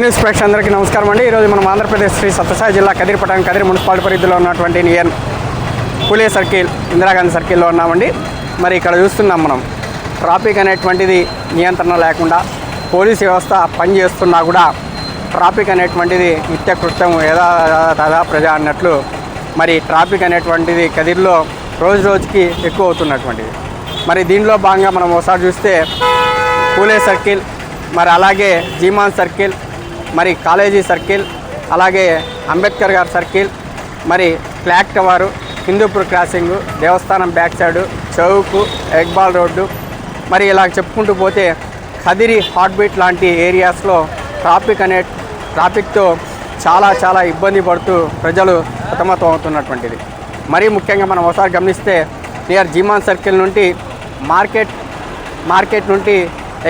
News ప్రేక్ష అందరికీ నమస్కారం అండి. ఈరోజు మనం ఆంధ్రప్రదేశ్ శ్రీ సత్యసాయి జిల్లా కదిరిపట్నం కదిరి మున్సిపాలిటీ పరిధిలో ఉన్నటువంటి నియన్ పులే సర్కిల్ ఇందిరాగాంధీ సర్కిల్లో ఉన్నామండి. మరి ఇక్కడ చూస్తున్నాం మనం. ట్రాఫిక్ అనేటువంటిది నియంత్రణ లేకుండా పోలీస్ వ్యవస్థ పనిచేస్తున్నా కూడా ట్రాఫిక్ అనేటువంటిది నిత్యకృత్యం యథా తదా ప్రజ అన్నట్లు మరి ట్రాఫిక్ అనేటువంటిది కదిరిలో రోజు రోజుకి ఎక్కువ అవుతున్నటువంటిది. మరి దీనిలో భాగంగా మనం ఒకసారి చూస్తే పూలే సర్కిల్ మరి అలాగే జీమాన్ సర్కిల్ మరి కాలేజీ సర్కిల్ అలాగే అంబేద్కర్ గారి సర్కిల్ మరి ఫ్లాక్ టవరు హిందూపూర్ క్రాసింగ్ దేవస్థానం బ్యాక్ సైడు చౌకు ఎగ్బాల్ రోడ్డు మరి ఇలా చెప్పుకుంటూ పోతే కదిరి హార్ట్ బీట్ లాంటి ఏరియాస్లో ట్రాఫిక్ అనే ట్రాఫిక్తో చాలా చాలా ఇబ్బంది పడుతూ ప్రజలు సతమతం అవుతున్నటువంటిది. మరీ ముఖ్యంగా మనం ఒకసారి గమనిస్తే నియర్ జీమాన్ సర్కిల్ నుండి మార్కెట్ మార్కెట్ నుండి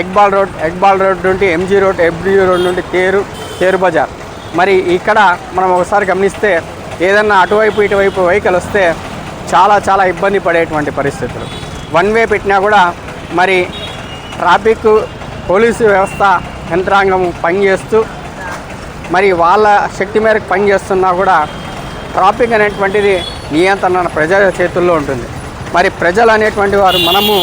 ఎగ్బాల్ రోడ్ ఎగ్బాల్ రోడ్ నుండి M G road M G road నుండి కేరు కేరు బజార్. మరి ఇక్కడ మనం ఒకసారి గమనిస్తే ఏదన్నా అటువైపు ఇటువైపు వెహికల్ వస్తే చాలా చాలా ఇబ్బంది పడేటువంటి పరిస్థితులు. వన్ వే పెట్టినా కూడా మరి ట్రాఫిక్ పోలీసు వ్యవస్థ యంత్రాంగం పనిచేస్తూ మరి వాళ్ళ శక్తి మేరకు పనిచేస్తున్నా కూడా ట్రాఫిక్ అనేటువంటిది నియంత్రణ ప్రజల చేతుల్లో ఉంటుంది. మరి ప్రజలు అనేటువంటి వారు మనము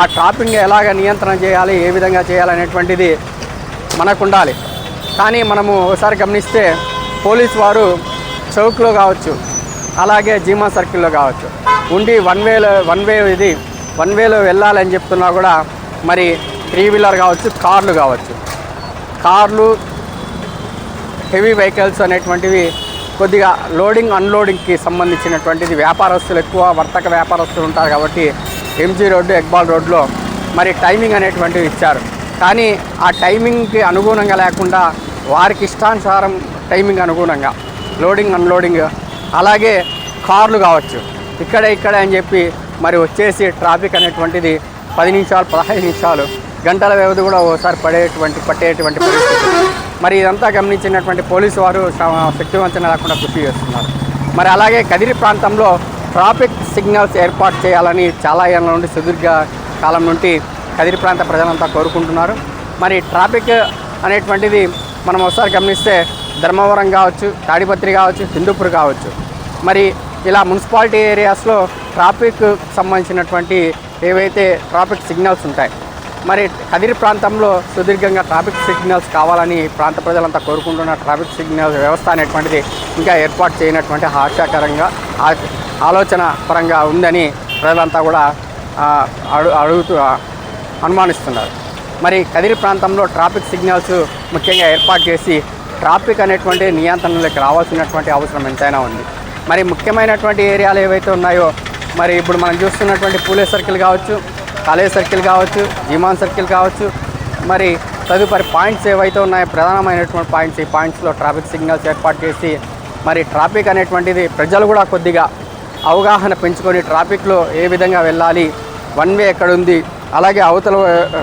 ఆ ట్రాఫిక్ ఎలాగ నియంత్రణ చేయాలి ఏ విధంగా చేయాలనేటువంటిది మనకు ఉండాలి కానీ మనము ఒకసారి గమనిస్తే పోలీస్ వారు చౌక్లో కావచ్చు అలాగే జీమా సర్కిల్లో కావచ్చు. ఉండి వన్ వేలో వన్ వే ఇది వన్ వేలో వెళ్ళాలని చెప్తున్నా కూడా మరి త్రీ వీలర్ కావచ్చు కార్లు కావచ్చు. కార్లు హెవీ వెహికల్స్ అనేటువంటివి కొద్దిగా లోడింగ్ అన్లోడింగ్కి సంబంధించినటువంటిది. వ్యాపారస్తులు ఎక్కువ వర్తక వ్యాపారస్తులు ఉంటారు కాబట్టి ఎంజీ రోడ్డు ఎక్బాల్ రోడ్లో మరి టైమింగ్ అనేటువంటివి ఇచ్చారు. కానీ ఆ టైమింగ్కి అనుగుణంగా లేకుండా వారికి ఇష్టానుసారం టైమింగ్ అనుగుణంగా లోడింగ్ అన్లోడింగ్ అలాగే కార్లు కావచ్చు. ఇక్కడ ఇక్కడ అని చెప్పి మరి వచ్చేసి ట్రాఫిక్ అనేటువంటిది పది నిమిషాలు పదహైదు నిమిషాలు గంటల వ్యవధి కూడా ఓసారి పడేటువంటి పట్టేటువంటి పరిస్థితి. మరి ఇదంతా గమనించినటువంటి పోలీసు వారు స- శక్తివంచన లేకుండా కృషి చేస్తున్నారు. మరి అలాగే కదిరి ప్రాంతంలో ట్రాఫిక్ సిగ్నల్స్ ఏర్పాటు చేయాలని చాలా ఏళ్ళ నుండి సుదీర్ఘ కాలం నుండి కదిరి ప్రాంత ప్రజలంతా కోరుకుంటున్నారు. మరి ట్రాఫిక్ అనేటువంటిది మనం ఒకసారి గమనిస్తే ధర్మవరం కావచ్చు తాడిపత్రి కావచ్చు హిందూపూర్ కావచ్చు. మరి ఇలా మున్సిపాలిటీ ఏరియాస్లో ట్రాఫిక్ సంబంధించినటువంటి ఏవైతే ట్రాఫిక్ సిగ్నల్స్ ఉంటాయి మరి కదిరి ప్రాంతంలో సుదీర్ఘంగా ట్రాఫిక్ సిగ్నల్స్ కావాలని ప్రాంత ప్రజలంతా కోరుకుంటున్న ట్రాఫిక్ సిగ్నల్స్ వ్యవస్థ అనేటువంటిది ఇంకా ఏర్పాటు చేయనటువంటి హాస్యాకరంగా ఆలోచన పరంగా ఉందని ప్రజలంతా కూడా అడు అడుగుతూ అనుమానిస్తున్నారు. మరి కదిరి ప్రాంతంలో ట్రాఫిక్ సిగ్నల్స్ ముఖ్యంగా ఏర్పాటు చేసి ట్రాఫిక్ అనేటువంటి నియంత్రణలోకి రావాల్సినటువంటి అవసరం ఎంతైనా ఉంది. మరి ముఖ్యమైనటువంటి ఏరియాలు ఏవైతే ఉన్నాయో మరి ఇప్పుడు మనం చూస్తున్నటువంటి పూలే సర్కిల్ కావచ్చు కాలేజ్ సర్కిల్ కావచ్చు విమాన్ సర్కిల్ కావచ్చు మరి తదుపరి పాయింట్స్ ఏవైతే ఉన్నాయో ప్రధానమైనటువంటి పాయింట్స్ ఈ పాయింట్స్లో ట్రాఫిక్ సిగ్నల్స్ ఏర్పాటు చేసి మరి ట్రాఫిక్ అనేటువంటిది ప్రజలు కూడా కొద్దిగా అవగాహన పెంచుకొని ట్రాఫిక్లో ఏ విధంగా వెళ్ళాలి వన్ వే ఎక్కడ ఉంది అలాగే అవతల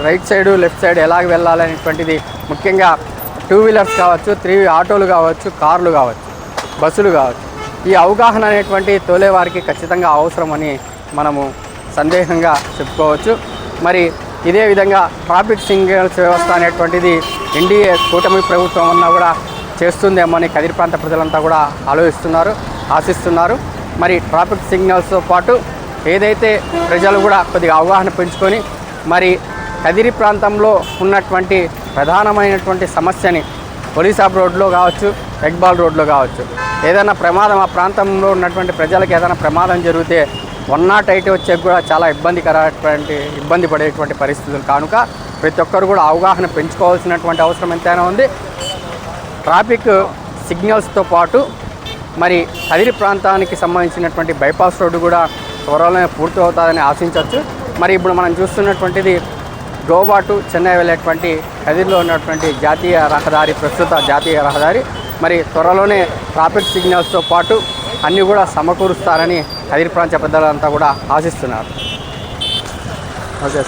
రైట్ సైడ్ లెఫ్ట్ సైడ్ ఎలాగ వెళ్ళాలి అనేటువంటిది ముఖ్యంగా టూ వీలర్స్ కావచ్చు త్రీ ఆటోలు కావచ్చు కార్లు కావచ్చు బస్సులు కావచ్చు ఈ అవగాహన అనేటువంటి తోలే వారికి ఖచ్చితంగా అవసరమని మనము సందేహంగా చెప్పుకోవచ్చు. మరి ఇదే విధంగా ట్రాఫిక్ సిగ్నల్స్ వ్యవస్థ అనేటువంటిది ఎన్డీఏ కూటమి ప్రభుత్వం అన్నా కూడా చేస్తుందేమో అని కదిరి ప్రాంత ప్రజలంతా కూడా ఆలోచిస్తున్నారు ఆశిస్తున్నారు. మరి ట్రాఫిక్ సిగ్నల్స్తో పాటు ఏదైతే ప్రజలు కూడా కొద్దిగా అవగాహన పెంచుకొని మరి కదిరి ప్రాంతంలో ఉన్నటువంటి ప్రధానమైనటువంటి సమస్యని పోలీసాబ్ రోడ్లో కావచ్చు ఎగ్బాల్ రోడ్లో కావచ్చు. ఏదైనా ప్రమాదం ఆ ప్రాంతంలో ఉన్నటువంటి ప్రజలకు ఏదైనా ప్రమాదం జరిగితే వన్ నాట్ ఎయిట్ వచ్చే కూడా చాలా ఇబ్బందికరమైనటువంటి ఇబ్బంది పడేటువంటి పరిస్థితులు. కానుక ప్రతి ఒక్కరు కూడా అవగాహన పెంచుకోవాల్సినటువంటి అవసరం ఎంతైనా ఉంది. ట్రాఫిక్ సిగ్నల్స్తో పాటు మరి కదిరి ప్రాంతానికి సంబంధించినటువంటి బైపాస్ రోడ్డు కూడా త్వరలోనే పూర్తి అవుతుందని ఆశించవచ్చు. మరి ఇప్పుడు మనం చూస్తున్నటువంటిది గోవా టు చెన్నై వెళ్ళేటువంటి కదిరిలో ఉన్నటువంటి జాతీయ రహదారి ప్రస్తుత జాతీయ రహదారి. మరి త్వరలోనే ట్రాఫిక్ సిగ్నల్స్తో పాటు అన్నీ కూడా సమకూరుస్తారని కదిరి ప్రాంత పెద్దలంతా కూడా ఆశిస్తున్నారు. ఓకే